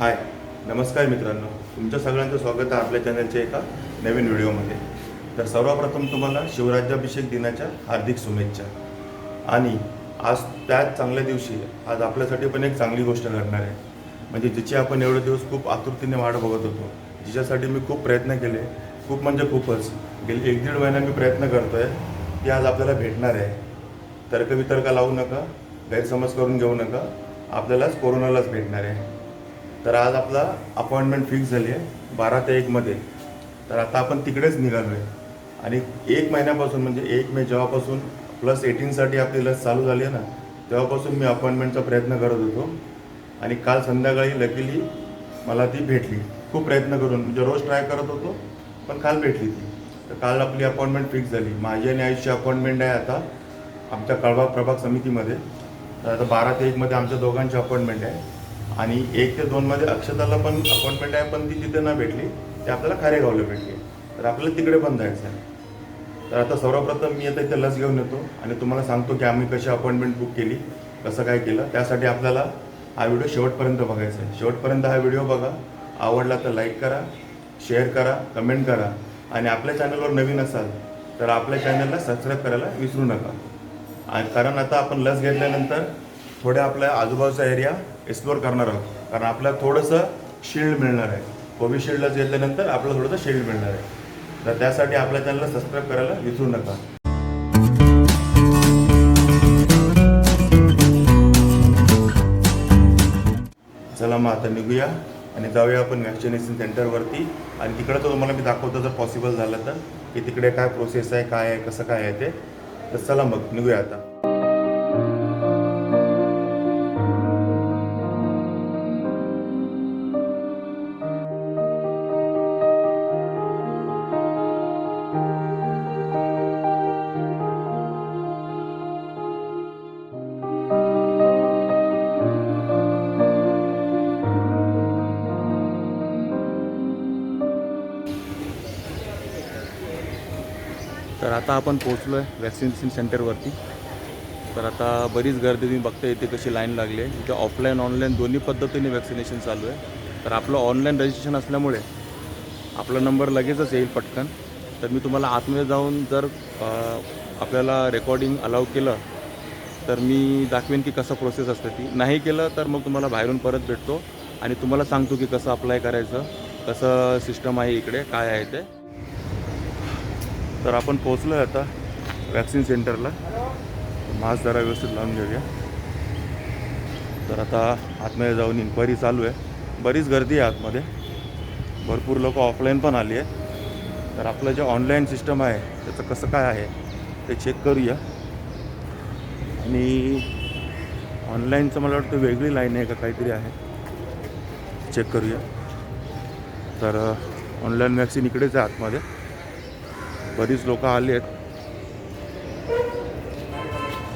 हाय नमस्कार मित्रांनो. तुमच्या सगळ्यांचं स्वागत आहे आपल्या चॅनलच्या एका नवीन व्हिडिओमध्ये. तर सर्वप्रथम तुम्हाला शिवराज्याभिषेक दिनाच्या हार्दिक शुभेच्छा. आणि आज त्याच चांगल्या दिवशी आज आपल्यासाठी पण एक चांगली गोष्ट घडणार आहे. म्हणजे जिची आपण एवढे दिवस खूप आतुरतेने वाट बघत होतो जिच्यासाठी मी खूप प्रयत्न केले खूप म्हणजे खूपच. गेली एक दीड महिना मी प्रयत्न करतोय ती आज आपल्याला भेटणार आहे. तर्कवितर्क लावू नका गैरसमज करून घेऊ नका. आपल्यालाच कोरोनालाच भेटणार आहे. तर आज आपला अपॉइंटमेंट फिक्स झाली आहे बारा ते एकमध्ये तर आता आपण तिकडेच निघालो आहे आणि एक महिन्यापासून म्हणजे एक मे जेव्हापासून प्लस एटीनसाठी आपली लस चालू झाली आहे ना तेव्हापासून मी अपॉइंटमेंटचा प्रयत्न करत होतो. आणि काल संध्याकाळी लकीली मला ती भेटली. खूप प्रयत्न करून म्हणजे रोज ट्राय करत होतो पण काल भेटली ती. तर काल आपली अपॉइंटमेंट फिक्स झाली. माझी आणि आयुषची अपॉइंटमेंट आहे आता आमच्या कळवा प्रभाग समितीमध्ये. तर आता बारा ते एकमध्ये आमच्या दोघांची अपॉइंटमेंट आहे. आणि एक ते दोनमध्ये अक्षताला पण अपॉइंटमेंट आहे पण ती तिथे ना भेटली ते आपल्याला खारेगावला भेटली. तर आपल्याला तिकडे पण जायचं आहे. तर आता सर्वप्रथम मी आता इथे लस घेऊन येतो आणि तुम्हाला सांगतो की आम्ही कशी अपॉइंटमेंट बुक केली कसं काय केलं. त्यासाठी आपल्याला हा व्हिडिओ शेवटपर्यंत बघायचा आहे. शेवटपर्यंत हा व्हिडिओ बघा. आवडला तर लाईक करा शेअर करा कमेंट करा. आणि आपल्या चॅनलवर नवीन असाल तर आपल्या चॅनलला सबस्क्राईब करायला विसरू नका. आणि कारण आता आपण लस घेतल्यानंतर थोड्या आपल्या आजूबाजूचा एरिया एक्सप्लोअर करणार आहोत. कारण आपल्याला थोडंसं शिल्ड मिळणार आहे. कोविशिल्डला गेल्यानंतर आपलं आपल्याला थोडंसं शिल्ड मिळणार आहे. तर त्यासाठी आपल्या चॅनलला सबस्क्राईब करायला विसरू नका. चला मग आता निघूया आणि जाऊया आपण व्हॅक्सिनेशन सेंटरवरती आणि तिकडं तर तुम्हाला मी दाखवतो जर पॉसिबल झालं तर की तिकडे काय प्रोसेस आहे काय आहे कसं काय आहे ते. तर चला मग निघूया आता. आता आपण पोहोचलो आहे वॅक्सिनेशन सेंटरवरती तर आता बरीच गर्दी तुम्ही बघता येते कशी लाईन लागली आहे. इथे ऑफलाईन ऑनलाईन दोन्ही पद्धतीने वॅक्सिनेशन चालू आहे. तर आपलं ऑनलाईन रजिस्ट्रेशन असल्यामुळे आपला नंबर लगेचच येईल पटकन. तर मी तुम्हाला आतमध्ये जाऊन जर आपल्याला रेकॉर्डिंग अलाव केलं तर मी दाखवेन की कसं प्रोसेस असते ती. नाही केलं तर मग तुम्हाला बाहेरून परत भेटतो. आणि तुम्हाला सांगतो की कसं अप्लाय करायचं कसं सिस्टम आहे इकडे काय आहे ते. तर आपण पोचलो आहे आता वॅक्सिन सेंटरला. मास्क जरा व्यवस्थित लावून घेऊया. तर आता आतमध्ये जाऊन इन्क्वायरी चालू आहे. बरीच गर्दी आहे आतमध्ये. भरपूर लोक ऑफलाईन पण आली आहे तर आपलं जे ऑनलाईन सिस्टम आहे त्याचं कसं काय आहे ते चेक करूया. आणि ऑनलाईनचं मला वाटतं वेगळी लाईन आहे का काहीतरी आहे. चेक करूया. तर ऑनलाईन वॅक्सिन इकडेच आहे आतमध्ये. बरीच लोक आली आहेत.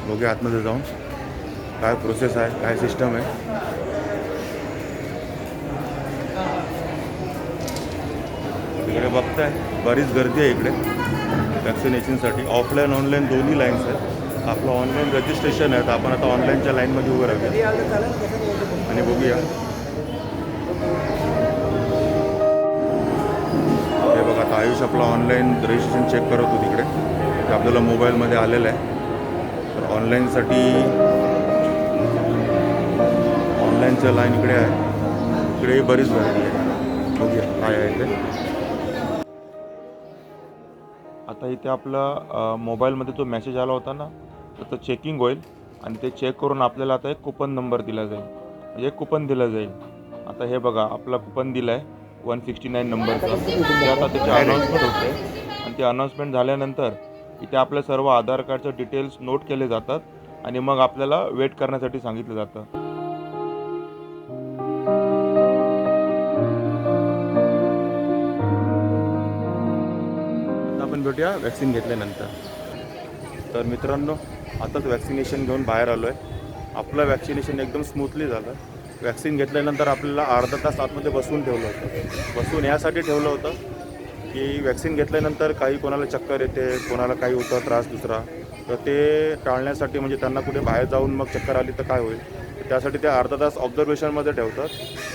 बघूया आतमध्ये जाऊन. काय प्रोसेस आहे काय सिस्टम आहे? इकडे बघताय बरीच गर्दी आहे इकडे. वॅक्सिनेशनसाठी ऑफलाईन ऑनलाईन दोन्ही लाईन्स आहेत. आपलं ऑनलाईन रजिस्ट्रेशन आहे तर आपण आता ऑनलाईनच्या लाईनमध्ये उभं राहूया. आणि बघूया. आयुष आपलं ऑनलाईन रजिस्ट्रेशन चेक करत होतो तिकडे. ते आपल्याला मोबाईलमध्ये आलेलं आहे. तर ऑनलाईनसाठी ऑनलाईनचं लाईन इकडे आहे. इकडेही बरीच गर्दी आहे. बघूया काय आहे ते. आता इथे आपला मोबाईलमध्ये जो मेसेज आला होता ना त्याचं चेकिंग होईल. आणि ते चेक करून आपल्याला आता एक कुपन नंबर दिला जाईल. म्हणजे एक कुपन दिलं जाईल. आता हे बघा आपला कुपन दिला आहे वन सिक्स्टी नाईन नंबरचं ते आता त्याची अनाऊन्समेंट होते आणि ते अनाऊन्समेंट झाल्यानंतर इथे आपल्या सर्व आधार कार्डचे डिटेल्स नोट केले जातात आणि मग आपल्याला वेट करण्यासाठी सांगितलं जातं. आता आपण भेटूया वॅक्सिन घेतल्यानंतर. तर मित्रांनो आताच वॅक्सिनेशन घेऊन बाहेर आलो आहे आपलं वॅक्सिनेशन एकदम स्मूथली झालं. वॅक्सिन घेतल्यानंतर आपल्याला अर्धा तास आतमध्ये बसवून ठेवलं होतं. बसवून यासाठी ठेवलं होतं की वॅक्सिन घेतल्यानंतर काही कोणाला चक्कर येते कोणाला काही होतं त्रास दुसरा. तर ते टाळण्यासाठी म्हणजे त्यांना कुठे बाहेर जाऊन मग चक्कर आली तर काय होईल? त्यासाठी ते अर्धा तास ऑब्झर्वेशनमध्ये ठेवतात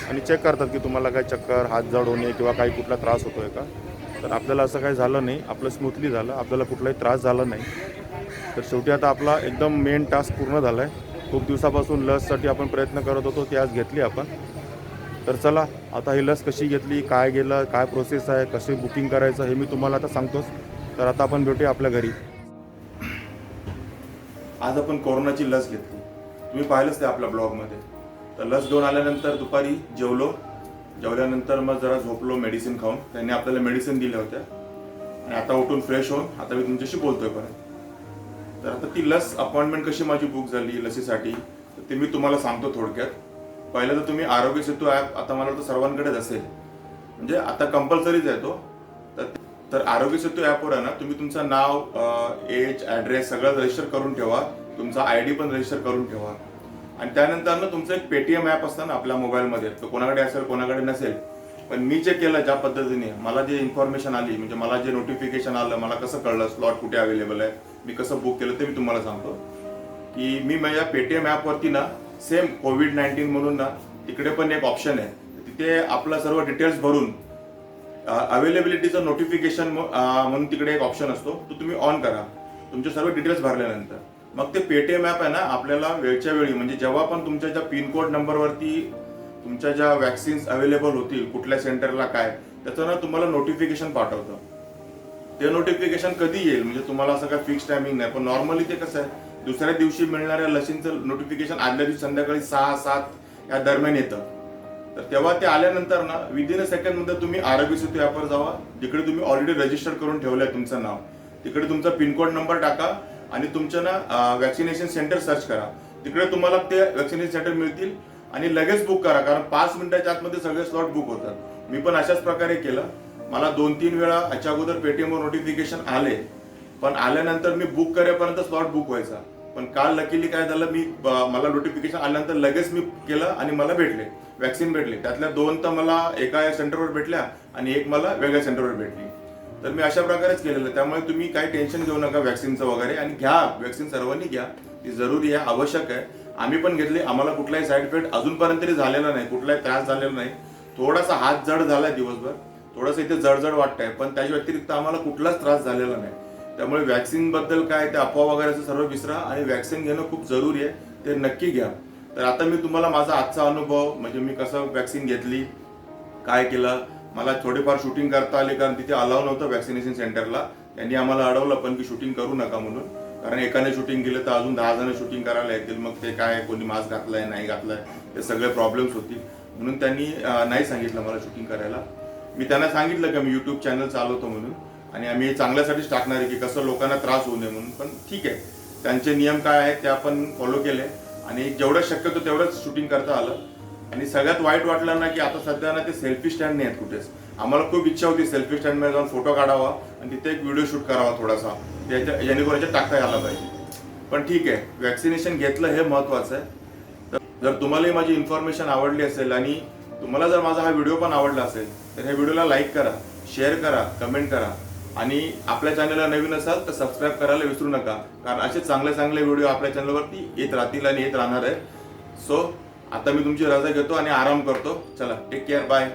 आणि चेक करतात की तुम्हाला काय चक्कर हात जड होणे किंवा काही कुठला त्रास होतो आहे का? तर आपल्याला असं काही झालं नाही. आपलं स्मूथली झालं. आपल्याला कुठलाही त्रास झाला नाही. तर शेवटी आता आपला एकदम मेन टास्क पूर्ण झाला आहे खूप दिवसापासून लससाठी आपण प्रयत्न करत होतो ती आज घेतली आपण. तर चला आता ही लस कशी घेतली काय गेलं काय प्रोसेस आहे कसे बुकिंग करायचं हे मी तुम्हाला आता सांगतोच. तर आता आपण भेटूया आपल्या घरी. आज आपण कोरोनाची लस घेतली. तुम्ही पाहिलंच ते आपल्या ब्लॉगमध्ये. तर लस घेऊन आल्यानंतर दुपारी जेवलो. जेवल्यानंतर मग जरा झोपलो मेडिसिन खाऊन. त्यांनी आपल्याला मेडिसिन दिल्या होत्या. आणि आता उठून फ्रेश होऊन आता मी तुमच्याशी बोलतोय परत. तर आता ती लस अपॉइंटमेंट कशी माझी बुक झाली लसीसाठी तर ते मी तुम्हाला सांगतो थोडक्यात. पहिलं तर तुम्ही आरोग्य सेतू ॲप आता मला वाटतं सर्वांकडेच असेल. म्हणजे आता कंपल्सरीच आहे तो. तर तर आरोग्य सेतू ॲपवर आहे ना तुम्ही तुमचं नाव एज ॲड्रेस सगळं रजिस्टर करून ठेवा. तुमचा आय डी पण रजिस्टर करून ठेवा. आणि त्यानंतर ना तुमचं एक पेटीएम ॲप असतं ना आपल्या मोबाईलमध्ये तर कोणाकडे असेल कोणाकडे नसेल पण मी जे केलं ज्या पद्धतीने मला जे इन्फॉर्मेशन आली म्हणजे मला जे नोटिफिकेशन आलं मला कसं कळलं स्लॉट कुठे अवेलेबल आहे मी कसं बुक केलं ते मी तुम्हाला सांगतो. की मी माझ्या पेटीएम ॲपवरती ना सेम कोविड नाईन्टीन म्हणून ना तिकडे पण एक ऑप्शन आहे. तिथे आपलं सर्व डिटेल्स भरून अवेलेबिलिटीचं नोटिफिकेशन म्हणून तिकडे एक ऑप्शन असतो तो तुम्ही ऑन करा. तुमचे सर्व डिटेल्स भरल्यानंतर. मग ते पेटीएम ॲप आहे ना आपल्याला वेळच्या वेळी म्हणजे जेव्हा पण तुमच्या ज्या पिनकोड नंबरवरती तुमच्या ज्या वॅक्सिन्स अवेलेबल होतील कुठल्या सेंटरला काय त्याचं ना तुम्हाला नोटिफिकेशन पाठवतं. ते नोटिफिकेशन कधी येईल? म्हणजे तुम्हाला असं काय फिक्स टायमिंग नाही. पण नॉर्मली ते कसं आहे दुसऱ्या दिवशी मिळणाऱ्या लसींचं नोटिफिकेशन आदल्या दिवशी संध्याकाळी सहा सात या दरम्यान येतं. तर तेव्हा ते आल्यानंतर ना विदिन अ सेकंडमध्ये तुम्ही आरोग्य सेतू ॲपवर जावा. जिकडे तुम्ही ऑलरेडी रजिस्टर करून ठेवलंय तुमचं नाव. तिकडे तुमचा पिनकोड नंबर टाका आणि तुमचं ना वॅक्सिनेशन सेंटर सर्च करा. तिकडे तुम्हाला ते वॅक्सिनेशन सेंटर मिळतील. आणि लगेच बुक करा कारण पाच मिनिटाच्या आतमध्ये सगळे स्लॉट बुक होतात. मी पण अशाच प्रकारे केलं. मला दोन तीन वेळा याच्या अगोदर पेटीएमवर नोटिफिकेशन आले. पण आल्यानंतर मी बुक करेपर्यंत स्लॉट बुक व्हायचा. पण काल लकीली काय झालं मी मला नोटिफिकेशन आल्यानंतर लगेच मी केलं आणि मला भेटले. वॅक्सिन भेटले. त्यातल्या दोन तर मला एका सेंटरवर भेटल्या आणि एक मला वेगळ्या सेंटरवर भेटली. तर मी अशा प्रकारेच केलेलं. त्यामुळे तुम्ही काही टेन्शन घेऊ नका वॅक्सिनचं वगैरे. आणि घ्या वॅक्सिन सर्वांनी घ्या. ती जरुरी आहे आवश्यक आहे. आम्ही पण घेतली. आम्हाला कुठलाही साईड इफेक्ट अजूनपर्यंत तरी झालेला नाही. कुठलाही त्रास झालेला नाही. थोडासा हात जड झालाय दिवसभर. थोडंसं इथे जडजड वाटतंय. पण त्याच्या व्यतिरिक्त आम्हाला कुठलाच त्रास झालेला नाही. त्यामुळे वॅक्सिनबद्दल काय ते अफवा वगैरे असं सर्व विसरा आणि वॅक्सिन घेणं खूप जरुरी आहे. ते नक्की घ्या. तर आता मी तुम्हाला माझा आजचा अनुभव म्हणजे मी कसं वॅक्सिन घेतली काय केलं मला थोडेफार शूटिंग करता आले कारण तिथे अलाव नव्हतं वॅक्सिनेशन सेंटरला त्यांनी आम्हाला अडवलं पण की शूटिंग करू नका म्हणून. कारण एकाने शूटिंग केलं तर अजून दहा जण शूटिंग करायला येतील. मग ते काय कोणी मास्क घातलाय नाही घातलाय ते सगळे प्रॉब्लेम्स होतील. म्हणून त्यांनी नाही सांगितलं मला शूटिंग करायला. मी त्यांना सांगितलं की मी यूट्यूब चॅनल चालवतो म्हणून. आणि आम्ही चांगल्यासाठीच टाकणार आहे की कसं लोकांना त्रास होऊ नये म्हणून. पण ठीक आहे. त्यांचे नियम काय आहेत ते आपण फॉलो केले. आणि जेवढं शक्यतो तेवढंच शूटिंग करता आलं. आणि सगळ्यात वाईट वाटलं ना की आता सध्या ना ते सेल्फी स्टँड नाही आहेत कुठेच. आम्हाला खूप इच्छा होती सेल्फी स्टँडमध्ये जाऊन फोटो काढावा आणि तिथे एक व्हिडिओ शूट करावा थोडासा. त्याच्या जेणेकरून टाकता आला पाहिजे. पण ठीक आहे वॅक्सिनेशन घेतलं हे महत्वाचं आहे. तर जर तुम्हालाही माझी इन्फॉर्मेशन आवडली असेल आणि तुम्हाला जर माझा हा व्हिडिओ पण आवडला असेल तर ह्या व्हिडिओला लाईक करा शेअर करा कमेंट करा. आणि आपल्या चॅनलला नवीन असाल तर सबस्क्राईब करायला विसरू नका. कारण असे चांगले चांगले व्हिडिओ आपल्या चॅनलवरती येत राहतील आणि येत राहणार आहे सो आता मी तुमची रजा घेतो आणि आराम करतो. चला टेक केअर बाय